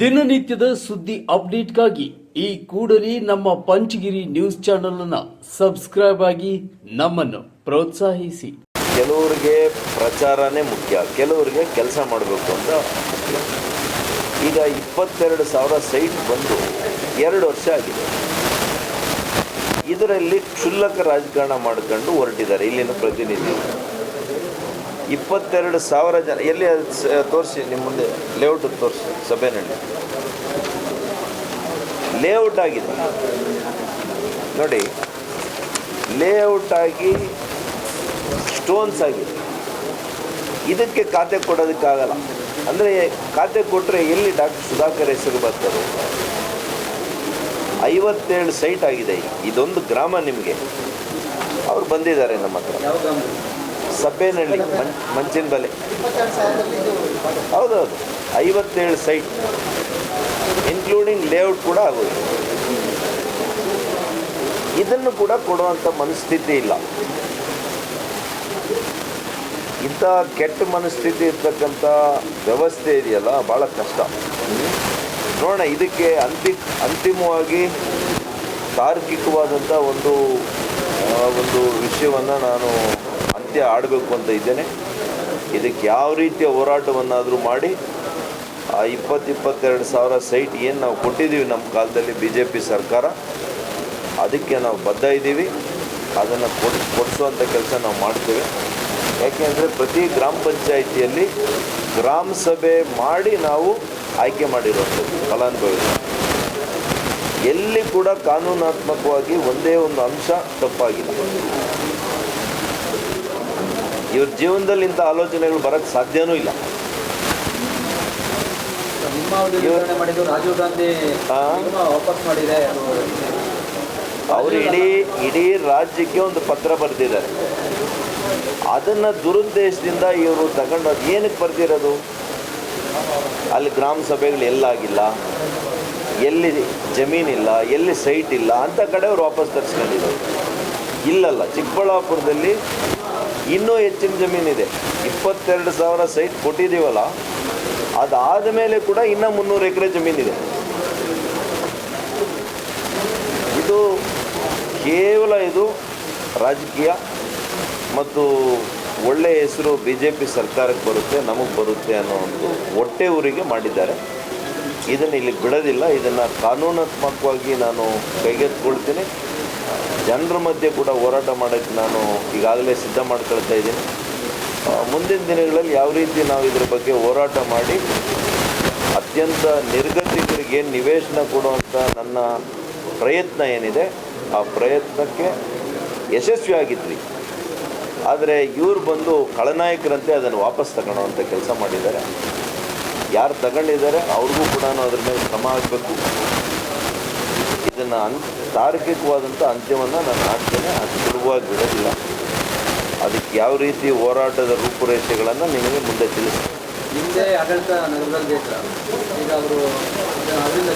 ದಿನನಿತ್ಯದ ಸುದ್ದಿ ಅಪ್ಡೇಟ್ಗಾಗಿ ಈ ಕೂಡಲೇ ನಮ್ಮ ಪಂಚಗಿರಿ ನ್ಯೂಸ್ ಚಾನೆಲ್ ಅನ್ನ ಸಬ್ಸ್ಕ್ರೈಬ್ ಆಗಿ ನಮ್ಮನ್ನು ಪ್ರೋತ್ಸಾಹಿಸಿ. ಕೆಲವರಿಗೆ ಪ್ರಚಾರನೇ ಮುಖ್ಯ, ಕೆಲವರಿಗೆ ಕೆಲಸ ಮಾಡಬೇಕು ಅಂತ. ಈಗ ಇಪ್ಪತ್ತೆರಡು ಸಾವಿರ ಸೈಟ್ ಬಂದು ಎರಡು ವರ್ಷ ಆಗಿದೆ. ಇದರಲ್ಲಿ ಕ್ಷುಲ್ಲಕ ರಾಜಕಾರಣ ಮಾಡ್ಕೊಂಡು ಹೊರಟಿದ್ದಾರೆ ಇಲ್ಲಿನ ಪ್ರತಿನಿಧಿ ಇಪ್ಪತ್ತೆರಡು ಸಾವಿರ ಜನ, ಎಲ್ಲಿ ತೋರಿಸಿ ನಿಮ್ಮ ಮುಂದೆ ಲೇಔಟ್ ತೋರಿಸಿ, ಸಭೆನಲ್ಲಿ. ಲೇಔಟ್ ಆಗಿದೆ. ನೋಡಿ ಲೇಔಟ್ ಆಗಿ ಸ್ಟೋನ್ಸ್ ಆಗಿದೆ. ಇದಕ್ಕೆ ಖಾತೆ ಕೊಡೋದಕ್ಕಾಗಲ್ಲ. ಅಂದರೆ, ಖಾತೆ ಕೊಟ್ಟರೆ ಎಲ್ಲಿ ಡಾಕ್ಟರ್ ಸುಧಾಕರ್ ಹೆಸರು ಬರ್ತಾರೆ? ಐವತ್ತೇಳು ಸೈಟ್ ಆಗಿದೆ. ಇದೊಂದು ಗ್ರಾಮ ನಿಮಗೆ. ಅವ್ರು ಬಂದಿದ್ದಾರೆ ನಮ್ಮ ಹತ್ರ. ಸಬ್ಬೇನಹಳ್ಳಿ ಮಂ ಮಂಚಿನ ಬಲೆ. ಹೌದೌದು. ಐವತ್ತೇಳು ಸೈಟ್. ಇನ್ಕ್ಲೂಡಿಂಗ್ ಲೇಔಟ್ ಕೂಡ ಆಗೋದು ಇದನ್ನು ಕೂಡ ಕೊಡುವಂಥ ಮನಸ್ಥಿತಿ ಇಲ್ಲ. ಇಂಥ ಕೆಟ್ಟ ಮನಸ್ಥಿತಿ ಇರ್ತಕ್ಕಂಥ ವ್ಯವಸ್ಥೆ ಇದೆಯಲ್ಲ ಭಾಳ ಕಷ್ಟ. ನೋಡೋಣ, ಇದಕ್ಕೆ ಅಂತಿ, ಅಂತಿಮವಾಗಿ ತಾರ್ಕಿಕವಾದಂಥ ಒಂದು ಒಂದು ವಿಷಯವನ್ನು ನಾನು ಅಂತ್ಯ ಆಡಬೇಕು ಅಂತ ಇದ್ದೇನೆ. ಇದಕ್ಕೆ ಯಾವ ರೀತಿಯ ಹೋರಾಟವನ್ನಾದರೂ ಮಾಡಿ, ಆ ಇಪ್ಪತ್ತು ಇಪ್ಪತ್ತೆರಡು ಸಾವಿರ ಸೈಟ್ ಏನು ನಾವು ಕೊಟ್ಟಿದ್ದೀವಿ ನಮ್ಮ ಕಾಲದಲ್ಲಿ ಬಿ ಜೆ ಪಿ ಸರ್ಕಾರ, ಅದಕ್ಕೆ ನಾವು ಬದ್ಧ ಇದ್ದೀವಿ. ಅದನ್ನು ಕೊಡ್ ಕೊಡಿಸುವಂಥ ಕೆಲಸ ನಾವು ಮಾಡ್ತೇವೆ. ಯಾಕೆಂದರೆ ಪ್ರತಿ ಗ್ರಾಮ ಪಂಚಾಯಿತಿಯಲ್ಲಿ ಗ್ರಾಮ ಸಭೆ ಮಾಡಿ ನಾವು ಆಯ್ಕೆ ಮಾಡಿರುವಂಥದ್ದು ಫಲಾನುಭವಿ ಎಲ್ಲಿ ಕೂಡ ಕಾನೂನಾತ್ಮಕವಾಗಿ ಒಂದೇ ಒಂದು ಅಂಶ ತಪ್ಪಾಗಿಲ್ಲ. ಇವ್ರ ಜೀವನದಲ್ಲಿ ಇಂಥ ಆಲೋಚನೆಗಳು ಬರೋಕ್ಕೆ ಸಾಧ್ಯನೂ ಇಲ್ಲ. ರಾಜೀವ್ ಗಾಂಧಿ ಅವರು ಇಡೀ ಇಡೀ ರಾಜ್ಯಕ್ಕೆ ಒಂದು ಪತ್ರ ಬರೆದಿದ್ದಾರೆ. ಅದನ್ನು ದುರುದ್ದೇಶದಿಂದ ಇವರು ತಗೊಂಡು ಏನಕ್ಕೆ ಬರ್ತಿರೋದು ಅಲ್ಲಿ ಗ್ರಾಮ ಸಭೆಗಳು ಎಲ್ಲಾಗಿಲ್ಲ. ಎಲ್ಲಿ ಜಮೀನಿಲ್ಲ ಎಲ್ಲಿ ಸೈಟ್ ಇಲ್ಲ ಅಂತ ಕಡೆ ಅವ್ರು ವಾಪಸ್ ತರಿಸ್ಕೊಂಡಿದ್ದಾರೆ ಇಲ್ಲಲ್ಲ ಚಿಕ್ಕಬಳ್ಳಾಪುರದಲ್ಲಿ ಇನ್ನೂ ಹೆಚ್ಚಿನ ಜಮೀನಿದೆ. ಇಪ್ಪತ್ತೆರಡು ಸಾವಿರ ಸೈಟ್ ಕೊಟ್ಟಿದ್ದೀವಲ್ಲ, ಅದಾದ ಮೇಲೆ ಕೂಡ ಇನ್ನೂ ಮುನ್ನೂರು ಎಕರೆ ಜಮೀನಿದೆ. ಇದು ಕೇವಲ ಇದು ರಾಜಕೀಯ ಮತ್ತು ಒಳ್ಳೆಯ ಹೆಸರು ಬಿ ಜೆ ಪಿ ಸರ್ಕಾರಕ್ಕೆ ಬರುತ್ತೆ, ನಮಗೆ ಬರುತ್ತೆ ಅನ್ನೋ ಒಂದು ಹೊಟ್ಟೆ ಊರಿಗೆ ಮಾಡಿದ್ದಾರೆ. ಇದನ್ನು ಇಲ್ಲಿ ಬಿಡೋದಿಲ್ಲ, ಇದನ್ನು ಕಾನೂನಾತ್ಮಕವಾಗಿ ನಾನು ಕೈಗೆತ್ತಿಕೊಳ್ತೀನಿ. ಜನರ ಮಧ್ಯೆ ಕೂಡ ಹೋರಾಟ ಮಾಡೋಕ್ಕೆ ನಾನು ಈಗಾಗಲೇ ಸಿದ್ಧ ಮಾಡ್ಕೊಳ್ತಾ ಇದ್ದೀನಿ. ಮುಂದಿನ ದಿನಗಳಲ್ಲಿ ಯಾವ ರೀತಿ ನಾವು ಇದ್ರ ಬಗ್ಗೆ ಹೋರಾಟ ಮಾಡಿ ಅತ್ಯಂತ ನಿರ್ಗತಿಕರಿಗೆ ನಿವೇಶನ ಕೊಡುವಂಥ ನನ್ನ ಪ್ರಯತ್ನ ಏನಿದೆ, ಆ ಪ್ರಯತ್ನಕ್ಕೆ ಯಶಸ್ವಿಯಾಗಿದ್ವಿ. ಆದರೆ ಇವ್ರು ಬಂದು ಖಳನಾಯಕರಂತೆ ಅದನ್ನು ವಾಪಸ್ ತಗೊಳ್ಳೋವಂಥ ಕೆಲಸ ಮಾಡಿದ್ದಾರೆ. ಯಾರು ತಗೊಂಡಿದ್ದಾರೆ, ಅವ್ರಿಗೂ ಕೂಡ ಅದ್ರ ಮೇಲೆ ಕ್ರಮ ಆಗಬೇಕು ಇದನ್ನು ಅನ್ ತಾರ್ಕಿಕವಾದಂಥ ಅಂತ್ಯವನ್ನು ನಾನು ಹಾಕ್ತೇನೆ ಅದು ಸುಲಭವಾಗಿ ಬಿಡೋದಿಲ್ಲ ಅದಕ್ಕೆ ಯಾವ ರೀತಿ ಹೋರಾಟದ ರೂಪುರೇಷೆಗಳನ್ನು ನಿಮಗೆ ಮುಂದೆ ತಿಳಿಸ್ತೀನಿ ಹಿಂದೆ ಆಡಳಿತ ಇದ್ರು. ಈಗ ಅವರು ಅದರಿಂದ